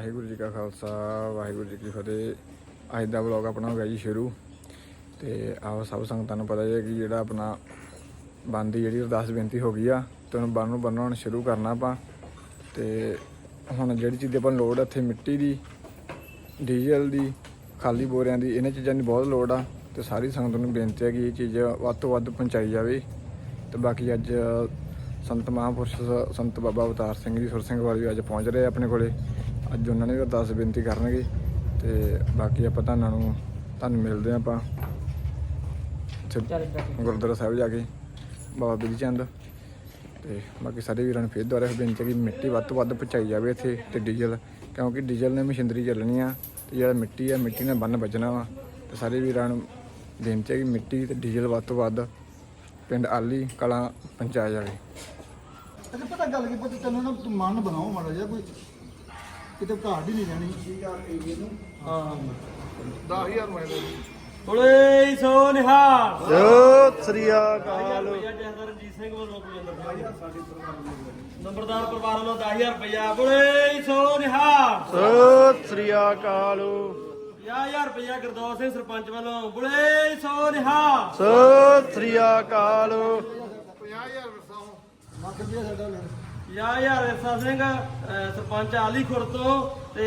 ਵਾਹਿਗੁਰੂ ਜੀ ਕਾ ਖਾਲਸਾ, ਵਾਹਿਗੁਰੂ ਜੀ ਕੀ ਫਤਿਹ। ਅੱਜ ਦਾ ਵਲੌਗ ਆਪਣਾ ਹੋ ਗਿਆ ਜੀ ਸ਼ੁਰੂ। ਤੇ ਆਹ ਸਭ ਸੰਗਤਾਂ ਨੂੰ ਪਤਾ ਹੈ ਕਿ ਜਿਹੜਾ ਆਪਣਾ ਬੰਦੀ ਜਿਹੜੀ ਅਰਦਾਸ ਬੇਨਤੀ ਹੋ ਗਈ ਆ, ਤੇ ਉਹਨੂੰ ਬੰਨ ਨੂੰ ਬੰਨਣ ਸ਼ੁਰੂ ਕਰਨਾ ਆਪਾਂ। ਤੇ ਹੁਣ ਜਿਹੜੀ ਚੀਜ਼ ਦੀ ਆਪਾਂ ਨੂੰ ਲੋੜ ਆ, ਇੱਥੇ ਮਿੱਟੀ ਦੀ, ਡੀਜ਼ਲ ਦੀ, ਖਾਲੀ ਬੋਰਿਆਂ ਦੀ, ਇਹਨਾਂ ਚੀਜ਼ਾਂ ਦੀ ਬਹੁਤ ਲੋੜ ਆ। ਤੇ ਸਾਰੀ ਸੰਗਤ ਨੂੰ ਬੇਨਤੀ ਹੈ ਕਿ ਇਹ ਚੀਜ਼ ਵੱਧ ਤੋਂ ਵੱਧ ਪਹੁੰਚਾਈ ਜਾਵੇ। ਤੇ ਬਾਕੀ ਅੱਜ ਸੰਤ ਮਹਾਂਪੁਰਸ਼ ਸੰਤ ਬਾਬਾ ਅਵਤਾਰ ਸਿੰਘ ਜੀ ਸੁਰ ਸਿੰਘ ਵਾਲੀ ਅੱਜ ਪਹੁੰਚ ਰਹੇ ਆ ਆਪਣੇ ਕੋਲੇ। ਅੱਜ ਉਹਨਾਂ ਨੇ ਵੀ ਅਰਦਾਸ ਬੇਨਤੀ ਕਰਨਗੇ ਤੇ ਬਾਕੀ ਆਪਾਂ ਤੁਹਾਨੂੰ ਨੂੰ ਤੁਹਾਨੂੰ ਮਿਲਦੇ ਹਾਂ ਆਪਾਂ ਗੁਰਦੁਆਰਾ ਸਾਹਿਬ ਜਾ ਕੇ ਬਾਬਾ ਬਿਧੀ ਚੰਦ ਤੇ ਬਾਕੀ ਸਾਰੇ ਵੀਰਾਂ ਨੂੰ ਫਿਰ ਦੁਬਾਰਾ ਬੇਨਤੀ ਕਿ ਮਿੱਟੀ ਵੱਧ ਤੋਂ ਵੱਧ ਪਹੁੰਚਾਈ ਜਾਵੇ ਇੱਥੇ ਤੇ ਡੀਜ਼ਲ ਕਿਉਂਕਿ ਡੀਜ਼ਲ ਨੇ ਮਸ਼ੀਨਰੀ ਚੱਲਣੀ ਆ ਤੇ ਜਿਹੜਾ ਮਿੱਟੀ ਆ ਮਿੱਟੀ ਨਾਲ ਬੰਨ ਵੱਜਣਾ ਵਾ ਤੇ ਸਾਰੇ ਵੀਰਾਂ ਨੂੰ ਬੇਨਤੀ ਹੈ ਕਿ ਮਿੱਟੀ ਤੇ ਡੀਜ਼ਲ ਵੱਧ ਤੋਂ ਵੱਧ ਪਿੰਡ ਆਲੀ ਕਲਾਂ ਪਹੁੰਚਾਇਆ ਜਾਵੇ। ਅੱਛਾ ਪਤਾ ਗੱਲ ਕੀ ਪਤਾ ਤੈਨੂੰ ਨਾ ਤੂੰ ਮਨ ਬਣਾਓ ਮਾੜਾ ਜਿਹਾ ਕੋਈ। ਕਿਤੇ ਘਾਟ ਹੀ ਨਹੀਂ ਰਹਿਣੀ। ਹਾਂ। 10000 ਮੈਂ ਦੇ ਬੋਲੇ ਸੋ ਨਿਹਾਲ। ਸਤਿ ਸ੍ਰੀ ਅਕਾਲ। ਰੁਪਇਆ ਜਹਦਰ ਰਣਜੀਤ ਸਿੰਘ ਵੱਲੋਂ ਕੋਈ ਨੰਬਰਦਾਰ ਪਰਿਵਾਰ ਵੱਲੋਂ 10000 ਰੁਪਇਆ ਬੋਲੇ ਸੋ ਨਿਹਾਲ। ਸਤਿ ਸ੍ਰੀ ਅਕਾਲ। 50000 ਰੁਪਇਆ ਗੁਰਦੌਰ ਸਿੰਘ ਸਰਪੰਚ ਵੱਲੋਂ। ਬੋਲੇ ਸੋ ਨਿਹਾਲ। ਸਤਿ ਸ੍ਰੀ ਅਕਾਲ। 50000 ਵਰਸਾਓ ਲੱਖ ਰੁਪਇਆ ਸਾਡਾ ਲੈ। 50000 ਰਸਾ ਸਿੰਘ ਅਹ, ਸਰਪੰਚ ਆਲੀ ਖੁਰ ਤੋਂ ਤੇ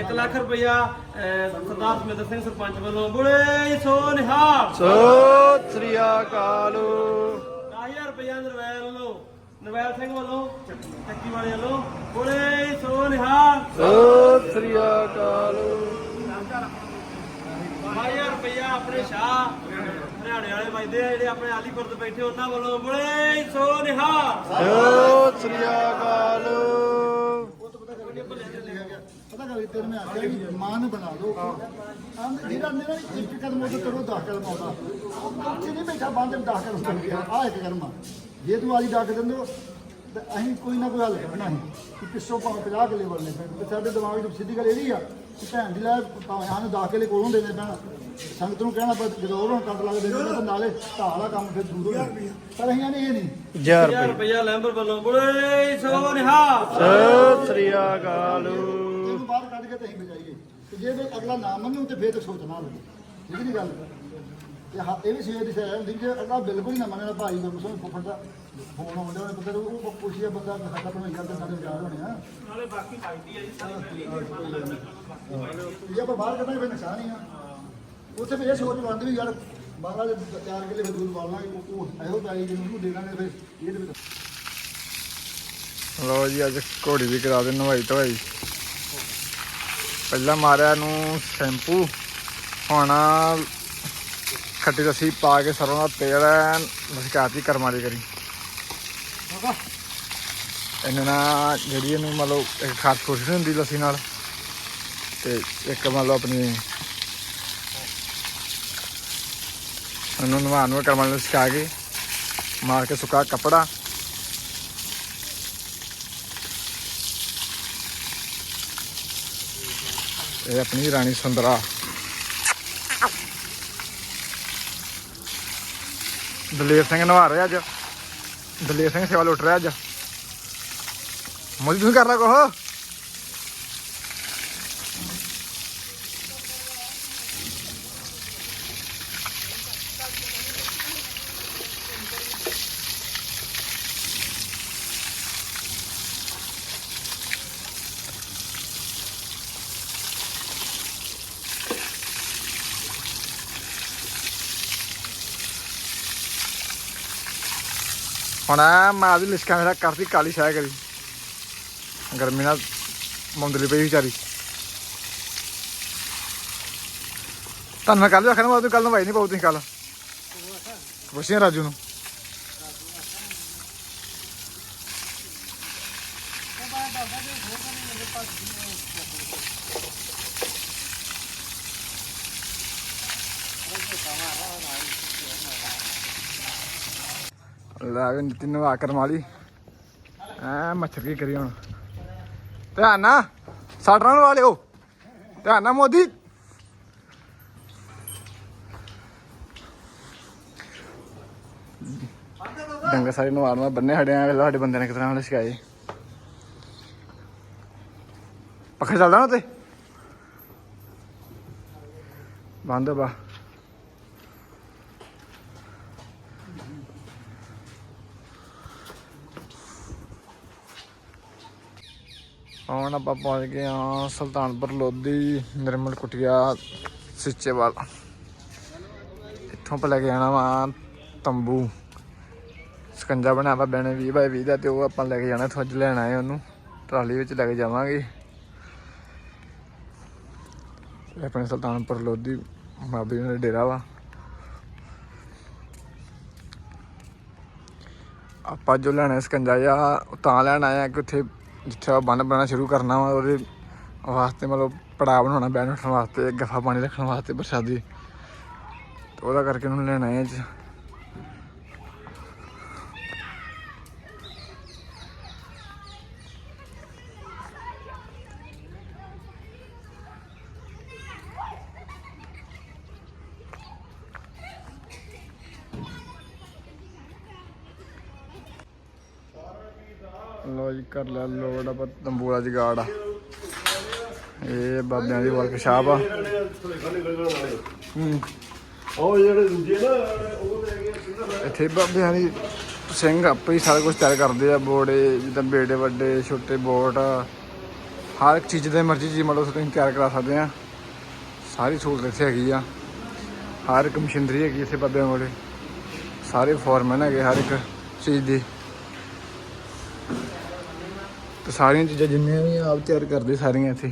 1 ਲੱਖ ਰੁਪਇਆ ਅਹ, ਸਰਦਾਰ ਸਮਿੰਦਰ ਸਿੰਘ ਸਰਪੰਚ ਵੱਲੋਂ। ਬੋਲੇ ਸੋ ਨਿਹਾਲ। ਸਤਿ ਸ੍ਰੀ ਅਕਾਲ। 10000 ਰੁਪਇਆ ਨਰਵੈਲ ਵੱਲੋਂ ਨਰਵੈਲ ਸਿੰਘ ਵੱਲੋਂ ਚੱਕੀ ਵਾਲੇ ਵੱਲੋਂ। ਬੋਲੇ ਸੋ ਨਿਹਾਲ। ਸਤਿ ਸ੍ਰੀ ਅਕਾਲ। 2000 ਰੁਪਇਆ ਆਪਣੇ ਸ਼ਾਹ ਹਰਿਆਣੇ ਵਾਲੇ ਵੱਜਦੇ ਆ ਜਿਹੜੇ ਆਪਣੇ ਆਲੀਪੁਰ ਤੇ ਬੈਠੇ, ਉਹਨਾਂ ਵੱਲੋਂ ਬੋਲੇ ਸੋ ਨਿਹਾਲ। ਸਤਿ ਸ੍ਰੀ ਅਕਾਲ। ਪਤਾ ਕਰ ਪਤਾ ਮੈਂ ਆਖਿਆ ਵੀ ਮਨ ਬਣਾ ਲਓ ਆਂਦੇ ਜਿਹੜਾ ਮੇਰਾ ਇੱਕ ਕਦਮ ਉਹ ਕਰੋ 10 ਕਦਮ ਆਉਂਦਾ ਉੱਥੇ ਨਹੀਂ ਬੈਠਾ ਬੰਦ 10 ਕਦਮ ਕਰ ਗਿਆ ਆ ਇੱਕ ਕਦਮ ਆ ਜੇ ਤੂੰ ਆਲੀ ਡੱਕ ਦਿੰਦੇ ਹੋ ਤੇ ਅਸੀਂ ਕੋਈ ਨਾ ਕੋਈ ਹੱਲ ਕੱਢਣਾ ਸੀ ਕਿ ਪਿੱਛੋਂ ਭਾਵੇਂ 50 ਕਿੱਲੇ ਵੜਨੇ ਪੈਣ ਤੇ ਸਾਡੇ ਦਿਮਾਗ ਵਿੱਚ ਸਿੱਧੀ ਗੱਲ ਇਹਦੀ ਆ ਕਿ ਭੈਣ ਦੀ ਲੈ ਭਾਵੇਂ ਸਾਨੂੰ 10 ਕਿੱਲੇ ਕੋਲੋਂ ਦੇਣੇ ਪੈਣ ਸੰਗਤ ਨੂੰ ਕਹਿਣਾ ਪਰ ਜਦੋਂ ਉਹਨਾਂ ਕੱਟ ਲੱਗ ਦੇਣੇ ਤਾਂ ਨਾਲੇ ਢਾਹ ਵਾਲਾ ਕੰਮ ਫਿਰ ਦੂਰ ਹੋ ਜਾਣਾ ਪਰ ਅਸੀਂ ਨੇ ਇਹ ਨਹੀਂ। 1000 ਰੁਪਇਆ ਲੈਂਬਰ ਵੱਲੋਂ। ਬੋਲੇ ਸੋ ਨਿਹਾਲ ਸਤਿ ਸ੍ਰੀ ਅਕਾਲ। ਇਹਨੂੰ ਬਾਹਰ ਕੱਢ ਕੇ ਤੇ ਅਸੀਂ ਬਚਾਈਏ। ਤੇ ਜੇ ਕੋਈ ਅਗਲਾ ਨਾ ਮੰਨੂ ਤੇ ਫੇਰ ਤਾਂ ਸੋਚਣਾ ਲੱਗੇ ਠੀਕ ਨਹੀਂ ਗੱਲ? ਤੇ ਹਾਂ ਇਹ ਵੀ ਸਵੇਰ ਦੀ ਸਹਿ ਹੁੰਦੀ ਜੇ ਅਗਲਾ ਬਿਲਕੁਲ ਹੀ ਨਾ ਮੰਨਣਾ ਭਾਈ ਦਾ ਮੁਸਲਮਾਨ ਫੁੱਫੜ ਦਾ ਫੋਨ ਆਉਂਦਾ ਉਹਨੇ ਪਤਾ ਉਹ ਪੁੱਛਿਆ ਬੰਦਾ ਖਤਮ ਹੋ ਜਾਂਦਾ ਸਾਡੇ ਵਿਚਾਰ ਹੋਣੇ ਆ। ਨਾਲੇ ਬਾਕੀ ਫਾਇਦੀ ਆ ਜੀ ਸਾਰੀ ਜੇ ਆਪਾਂ ਬਾਹਰ ਕੱਢਾਂਗੇ ਫਿਰ ਨੁਕਸਾਨ ਹੀ ਆ। ਉੱਥੇ ਇਹ ਸੋਚ ਬੰਦ ਵੀ ਯਾਰ ਬਾਹਰ ਦੇ ਚਾਰ ਕਿਲੇ ਫਦੂਲ ਪਾਲਣਾ ਉਹ ਇਹੋ ਪਾਈ ਜਿਹਨੂੰ ਦੇਣਾਗੇ ਫਿਰ ਇਹਦੇ ਵਿੱਚ ਲੋ ਜੀ ਅੱਜ ਘੋੜੀ ਵੀ ਕਰਾ ਦੇ ਨਵਾਈ ਧਵਾਈ। ਪਹਿਲਾਂ ਮਾਰਿਆ ਨੂੰ ਸ਼ੈਂਪੂ ਹੁਣ ਖੱਟੀ ਲੱਸੀ ਪਾ ਕੇ ਸਰੋਂ ਦਾ ਤੇਲ ਐਨ ਮਸਕਾਤੀ ਕਰਮ ਵਾਲੀ ਕਰੀ। ਇਹਨੇ ਨਾ ਜਿਹੜੀ ਇਹਨੂੰ ਮਤਲਬ ਇੱਕ ਖਾਸ ਖੁਸ਼ ਹੁੰਦੀ ਲੱਸੀ ਨਾਲ ਤੇ ਇੱਕ ਮਤਲਬ ਆਪਣੀ ਮੈਨੂੰ ਨਵਾਉਣ ਨੂੰ ਕਰਮ ਨੂੰ ਸਿਕਾ ਕੇ ਮਾਰ ਕੇ ਸੁੱਕਾ ਕੱਪੜਾ। ਇਹ ਆਪਣੀ ਰਾਣੀ ਸੁੰਦਰਾ। ਦਲੇਰ ਸਿੰਘ ਨਵਾ ਰਿਹਾ ਅੱਜ। ਦਲੇਰ ਸਿੰਘ ਸੇਵਾ ਲੁੱਟ ਰਿਹਾ ਅੱਜ। ਮੋਦੀ ਤੁਸੀਂ ਕਰਨਾ ਕੋਹ ਹੁਣ ਐਂ ਮਾਂ ਦੀ ਲਿਸ਼ਕਾ ਮੇਰਾ ਕਰਦੀ ਕਾਲੀ ਛਾਇਆ ਕਰੀ। ਗਰਮੀ ਨਾਲ ਮੁੰਦਲੀ ਪਈ ਵਿਚਾਰੀ। ਤੁਹਾਨੂੰ ਮੈਂ ਕੱਲ ਵੀ ਮੈਂ ਤੂੰ ਕੱਲ ਨੂੰ ਭਾਈ ਨਹੀਂ ਪਾਉ ਤੁਸੀਂ ਕੱਲ ਪੁੱਛਿਆ ਰਾਜੂ ਨੂੰ। ਲੈ ਵੀ ਨਿਤਿਨ ਨਵਾ ਕਰ ਮਾਲੀ ਐ ਮੱਛਰ ਕੀ ਕਰੀ ਹੁਣ? ਧਿਆਨ ਨਾ ਸਾਡਰਾਂ ਨੂੰ ਵਾਲਿਓ ਧਿਆਨ ਨਾ ਮੋਦੀ। ਡੰਗਰ ਸਾਰੇ ਨੂੰ ਆੜਨਾ ਬੰਨੇ ਹੜਿਆ ਵੇਲਾ ਸਾਡੇ ਬੰਦੇ ਨੇ ਕਿਤਨਾ ਹਲੇ ਸ਼ਿਕਾਏ ਪੱਖਾ ਚੱਲਦਾ ਨਾ ਤੇ ਬੰਦ ਆ ਬਾ। ਹੁਣ ਆਪਾਂ ਪਹੁੰਚ ਗਏ ਆ ਸੁਲਤਾਨਪੁਰ ਲੋਧੀ, ਨਿਰਮਲ ਕੁਟਿਆ, ਸਿੱਚੇਵਾਲ। ਇੱਥੋਂ ਆਪਾਂ ਲੈ ਕੇ ਜਾਣਾ ਵਾ ਤੰਬੂ। ਸਕੰਜਾ ਬਣਾਇਆ ਵਾ ਬੈਣੇ 20 ਬਾਈ 20 ਦਾ ਤੇ ਉਹ ਆਪਾਂ ਲੈ ਕੇ ਜਾਣਾ, ਇੱਥੋਂ ਅੱਜ ਲੈਣ ਆਏ ਉਹਨੂੰ। ਟਰਾਲੀ ਵਿੱਚ ਲੈ ਕੇ ਜਾਵਾਂਗੇ। ਆਪਣੇ ਸੁਲਤਾਨਪੁਰ ਲੋਧੀ ਬਾਬੇ ਜੀ ਦਾ ਡੇਰਾ ਵਾ। ਆਪਾਂ ਜੋ ਲੈਣਾ ਸਕੰਜਾ ਆ ਤਾਂ ਲੈਣ ਆਏ ਆ ਕਿ ਉੱਥੇ ਜਿੱਥੇ ਆਪਾਂ ਬੰਨ ਬਣਾਉਣਾ ਸ਼ੁਰੂ ਕਰਨਾ ਵਾ, ਉਹਦੇ ਵਾਸਤੇ ਮਤਲਬ ਪੜਾਅ ਬਣਾਉਣਾ ਬੈਣ ਉੱਠਣ ਵਾਸਤੇ, ਗੱਫਾ ਪਾਣੀ ਰੱਖਣ ਵਾਸਤੇ, ਪ੍ਰਸ਼ਾਦੀ। ਤੇ ਉਹਦਾ ਕਰਕੇ ਉਹਨੂੰ ਲੈਣ ਆਏ ਲੋ ਜੀ ਕਰ ਲਿਆ ਲੋਡ ਆਪਾਂ ਤੰਬੂਲਾ ਜਗਾੜ। ਆ ਇਹ ਬਾਬਿਆਂ ਦੀ ਵਰਕਸ਼ਾਪ ਆ। ਹੂੰ। ਉਹ ਜਿਹੜੇ ਦੂਜੇ ਨਾ ਉਹ ਲੈ ਗਏ ਇੱਥੇ ਬਾਬਿਆਂ ਦੀ ਸਿੰਘ ਆਪੇ ਹੀ ਸਾਰਾ ਕੁਝ ਤਿਆਰ ਕਰਦੇ ਆ ਬੋੜੇ ਜਿੱਦਾਂ ਬੇੜੇ ਵੱਡੇ ਛੋਟੇ ਬੋਟ ਹਰ ਇੱਕ ਚੀਜ਼ ਦੇ ਮਰਜ਼ੀ ਚੀਜ਼ ਮਤਲਬ ਤੁਸੀਂ ਤਿਆਰ ਕਰਾ ਸਕਦੇ ਆ। ਸਾਰੀ ਸਹੂਲਤ ਇੱਥੇ ਹੈਗੀ ਆ। ਹਰ ਇੱਕ ਮਸ਼ੀਨਰੀ ਹੈਗੀ ਇੱਥੇ ਬਾਬਿਆਂ ਕੋਲੇ। ਸਾਰੇ ਫੋਰਮੈਨ ਹੈਗੇ ਹਰ ਇੱਕ ਚੀਜ਼ ਦੀ। ਤੇ ਸਾਰੀਆਂ ਚੀਜ਼ਾਂ ਜਿੰਨੀਆਂ ਵੀ ਆਪ ਤਿਆਰ ਕਰਦੇ ਸਾਰੀਆਂ ਇੱਥੇ।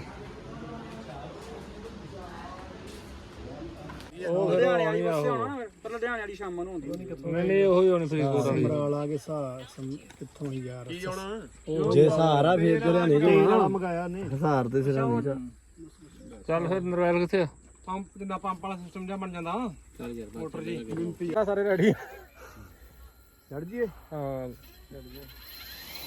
ਲੁਧਿਆਣੇ ਵਾਲੀ ਬੱਸ ਆਉਣਾ ਪਰ ਲੁਧਿਆਣੇ ਵਾਲੀ ਸ਼ਾਮਾਂ ਨੂੰ ਆਉਂਦੀ ਨਹੀਂ ਨਹੀਂ ਉਹੀ ਹੋਣੀ ਫਰੀਦਕੋਟ ਵਾਲੀ। ਸਮਰਾਲਾ ਕੇ ਸਾ ਕਿੱਥੋਂ ਹੀ ਯਾਰ। ਕੀ ਆਉਣਾ? ਜੇ ਸਹਾਰਾ ਫੇਰ ਤੇ ਲਿਆਣੇ ਵਾਲਾ ਮੰਗਾਇਆ ਨੇ ਹਜ਼ਾਰ ਤੇ ਸਿਰ ਨਹੀਂ ਚੱਲ ਫਿਰ ਨਰਵੈਲ ਕਿੱਥੇ ਆ? ਪੰਪ ਜਿੰਨਾ ਪੰਪ ਵਾਲਾ ਸਿਸਟਮ ਜਿਹਾ ਬਣ ਜਾਂਦਾ। ਚੱਲ ਯਾਰ ਮੋਟਰ ਜੀ ਸਾਰੇ ਰੈਡੀ ਚੜ ਜੀਏ ਹਾਂ।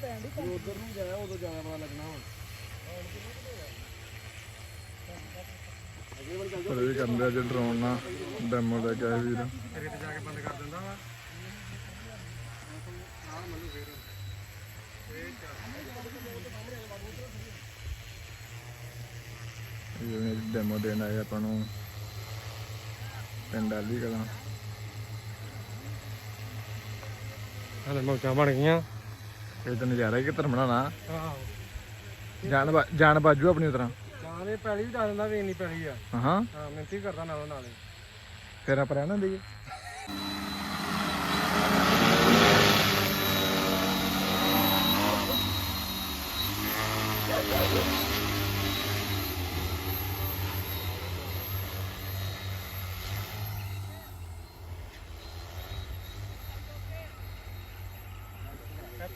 ਚਲੋ ਜਵਾਨ ਵਾਸ ਕਰ ਜਣੇ ਡਰੋਨ ਸਪਰੇਅ ਕਰਨ ਵਾਲਾ ਪਰ ਇਹ ਕਰਦੇ ਅੱਜ ਡਰੋਨ ਨਾਲ ਡੈਮੋ ਲੈ ਕੇ ਆਏ ਵੀਰ। ਇਹ ਡੈਮੋ ਦੇਣ ਆਏ ਆਪਾਂ ਨੂੰ ਪਿੰਡ ਆਲੀ ਕਲਾਂ। ਹਲੇ ਮੌਜਾਂ ਬਣ ਗਈਆਂ। ਇਹ ਤਾਂ ਨਜ਼ਾਰਾ ਹੀ ਕਿਤਰ ਬਣਾਣਾ ਜਾਨ ਬਾ- ਜਾਨ ਬਾਜੂ ਆਪਣੀ ਉਤਰਾ ਚਾਹਲੇ ਪੈਲੀ ਵੀ ਦੱਸ ਦਿੰਦਾ ਵੀ ਇੰਨੀ ਪੈਲੀ ਆ। ਹਾਂ। ਹਾਂ ਮਿਹਨਤੀ ਕਰਦਾ ਨਾਲੋਂ ਨਾਲੇ। ਫੇਰ ਆਪਾਂ ਰਹਿਣਾ ਦੇਈਏ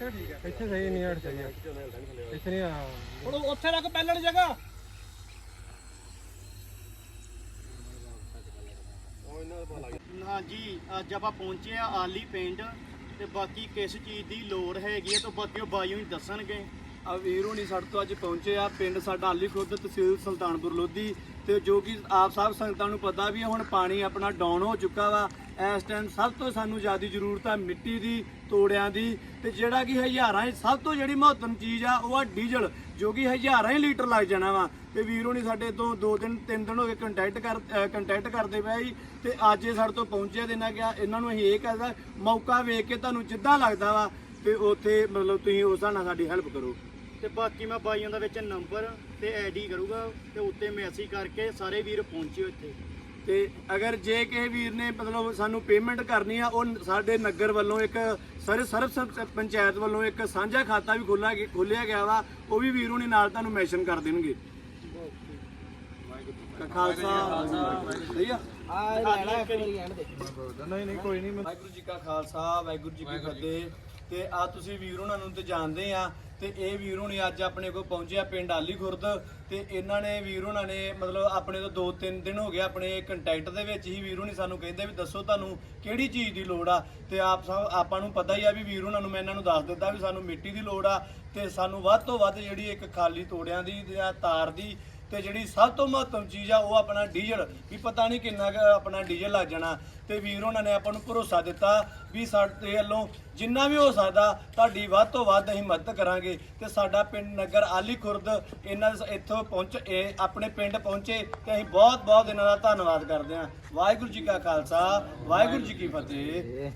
ਇੱਥੇ ਠੀਕ ਆ। ਇੱਥੇ ਸਹੀ ਨਹੀਂ ਹਟ ਸਹੀ ਆ। ਇੱਥੇ ਨਹੀਂ ਆ। ਹੁਣ ਉੱਥੇ ਲੱਗ ਪਹਿਲਣ ਜਗ੍ਹਾ। ਹਾਂਜੀ ਅੱਜ ਆਪਾਂ ਪਹੁੰਚੇ ਆ ਆਲੀ ਪਿੰਡ ਤੇ ਬਾਕੀ ਕਿਸ ਚੀਜ਼ ਦੀ ਲੋੜ ਹੈਗੀ ਹੈ ਤਾਂ ਬਾਕੀ ਉਹ ਬਾਈਓ ਹੀ ਦੱਸਣਗੇ। ਆ ਵੀਰੋ ਨਹੀਂ ਸਾਡੇ ਤੋਂ ਅੱਜ ਪਹੁੰਚੇ ਆ ਪਿੰਡ ਸਾਡਾ ਆਲੀ ਖੁਰਦ ਤਹਿਸੀਲ ਸੁਲਤਾਨਪੁਰ ਲੋਧੀ ਤੇ ਜੋ ਕਿ ਆਪ ਸਭ ਸੰਗਤਾਂ ਨੂੰ ਪਤਾ ਵੀ ਹੁਣ ਪਾਣੀ ਆਪਣਾ ਡਾਊਨ ਹੋ ਚੁੱਕਾ ਵਾ। ਇਸ ਟਾਈਮ ਸਭ ਤੋਂ ਸਾਨੂੰ ਜ਼ਿਆਦਾ ਜ਼ਰੂਰਤ ਆ ਮਿੱਟੀ ਦੀ, ਤੋੜਿਆਂ ਦੀ ਤੇ ਜਿਹੜਾ ਕਿ ਹਜ਼ਾਰਾਂ ਹੀ ਸਭ ਤੋਂ ਜਿਹੜੀ ਮਹੱਤਵਪੂਰਨ ਚੀਜ਼ ਆ ਉਹ ਆ ਡੀਜ਼ਲ, ਜੋ ਕਿ ਹਜ਼ਾਰਾਂ ਹੀ ਲੀਟਰ ਲੱਗ ਜਾਣਾ ਵਾ। ਤੇ ਵੀਰੋ ਨਹੀਂ ਸਾਡੇ ਤੋਂ ਦੋ ਦਿਨ, ਤਿੰਨ ਦਿਨ ਹੋ ਗਏ ਕੰਟੈਕਟ ਕਰ ਕੰਟੈਕਟ ਕਰਦੇ ਪਏ ਜੀ। ਤੇ ਅੱਜ ਇਹ ਸਾਡੇ ਤੋਂ ਪਹੁੰਚਿਆ ਤੇ ਇਹਨਾਂ ਕਿਹਾ, ਇਹਨਾਂ ਨੂੰ ਅਸੀਂ ਇਹ ਕਹਿੰਦਾ ਮੌਕਾ ਵੇਖ ਕੇ ਤੁਹਾਨੂੰ ਜਿੱਦਾਂ ਲੱਗਦਾ ਵਾ ਤੇ ਉੱਥੇ ਮਤਲਬ ਤੁਸੀਂ ਉਸ ਹਿਸਾਬ ਨਾਲ ਸਾਡੀ ਹੈਲਪ ਕਰੋ। ਤੇ ਬਾਕੀ ਮੈਂ ਬਾਈਆਂ ਦਾ ਵਿੱਚ ਨੰਬਰ ਤੇ ਆਈਡੀ ਕਰੂਗਾ ਤੇ ਉੱਤੇ ਮੈਸੇਜ ਕਰਕੇ ਸਾਰੇ ਵੀਰ ਪਹੁੰਚਿਓ ਇੱਥੇ। ਤੇ ਅਗਰ ਜੇ ਕਿਸੇ ਵੀਰ ਨੇ ਮਤਲਬ ਸਾਨੂੰ ਪੇਮੈਂਟ ਕਰਨੀ ਆ ਉਹ ਸਾਡੇ ਨਗਰ ਵੱਲੋਂ ਇੱਕ ਸਾਰੇ ਸਰਵ ਸੰ- ਪੰਚਾਇਤ ਵੱਲੋਂ ਇੱਕ ਸਾਂਝਾ ਖਾਤਾ ਵੀ ਖੋਲਾ ਖੋਲਿਆ ਗਿਆ ਵਾ ਉਹ ਵੀ ਵੀਰੋਂ ਨੇ ਨਾਲ ਤੁਹਾਨੂੰ ਮੈਂਸ਼ਨ ਕਰ ਦੇਣਗੇ। ਖਾਲਸਾ। ਸਹੀ ਆ? ਨਹੀਂ ਨਹੀਂ ਕੋਈ ਨਹੀਂ ਵਾਹਿਗੁਰੂ ਜੀ ਕਾ ਖਾਲਸਾ ਵਾਹਿਗੁਰੂ ਜੀ ਕੀ ਫਤਿਹ। ਤੇ ਆ ਤੁਸੀਂ ਵੀਰ ਉਹਨਾਂ ਨੂੰ ਤੇ ਜਾਣਦੇ ਆ ਤੇ ਇਹ ਵੀਰ ਹੁਣੀ ਅੱਜ ਆਪਣੇ ਕੋਲ ਪਹੁੰਚਿਆ ਪਿੰਡ ਆਲੀ ਖੁਰਦ ਤੇ ਇਹਨਾਂ ਨੇ ਵੀਰ ਉਹਨਾਂ ਨੇ ਮਤਲਬ ਆਪਣੇ ਤੋਂ 2-3 ਦਿਨ ਹੋ ਗਏ ਆਪਣੇ ਕੰਟੈਕਟ ਦੇ ਵਿੱਚ ਹੀ ਵੀਰ ਹੁਣੀ ਸਾਨੂੰ ਕਹਿੰਦੇ ਵੀ ਦੱਸੋ ਤੁਹਾਨੂੰ ਕਿਹੜੀ ਚੀਜ਼ ਦੀ ਲੋੜ ਆ ਤੇ ਆਪ ਸਭ ਆਪਾਂ ਨੂੰ ਪਤਾ ਹੀ ਆ ਵੀ ਵੀਰ ਉਹਨਾਂ ਨੂੰ ਮੈਂ ਇਹਨਾਂ ਨੂੰ ਦੱਸ ਦਿੱਤਾ ਵੀ ਸਾਨੂੰ ਮਿੱਟੀ ਦੀ ਲੋੜ ਆ ਤੇ ਸਾਨੂੰ ਵੱਧ ਤੋਂ ਵੱਧ ਜਿਹੜੀ ਇੱਕ ਖਾਲੀ ਤੋੜਿਆਂ ਦੀ ਜਾਂ ਤਾਰ ਦੀ ਤੇ ਜਿਹੜੀ ਸਭ ਤੋਂ ਮਹੱਤਵ ਚੀਜ਼ ਆ, ਉਹ ਆਪਣਾ ਡੀਜ਼ਲ। ਵੀ ਪਤਾ ਨਹੀਂ ਕਿੰਨਾ ਕੁ ਆਪਣਾ ਡੀਜ਼ਲ ਲੱਗ ਜਾਣਾ। ਤੇ ਵੀਰ ਉਹਨਾਂ ਨੇ ਆਪਾਂ ਨੂੰ ਭਰੋਸਾ ਦਿੱਤਾ ਵੀ ਸਾਡੇ ਵੱਲੋਂ ਜਿੰਨਾ ਵੀ ਹੋ ਸਕਦਾ, ਤੁਹਾਡੀ ਵੱਧ ਤੋਂ ਵੱਧ ਅਸੀਂ ਮਦਦ ਕਰਾਂਗੇ। ਤੇ ਸਾਡਾ ਪਿੰਡ ਨਗਰ ਆਲੀ ਖੁਰਦ, ਇਹਨਾਂ ਇੱਥੋਂ ਪਹੁੰਚ, ਇਹ ਆਪਣੇ ਪਿੰਡ ਪਹੁੰਚੇ ਤੇ ਅਸੀਂ ਬਹੁਤ ਬਹੁਤ ਇਹਨਾਂ ਦਾ ਧੰਨਵਾਦ ਕਰਦੇ ਹਾਂ। ਵਾਹਿਗੁਰੂ ਜੀ ਕਾ ਖਾਲਸਾ, ਵਾਹਿਗੁਰੂ ਜੀ ਕੀ ਫਤਿਹ।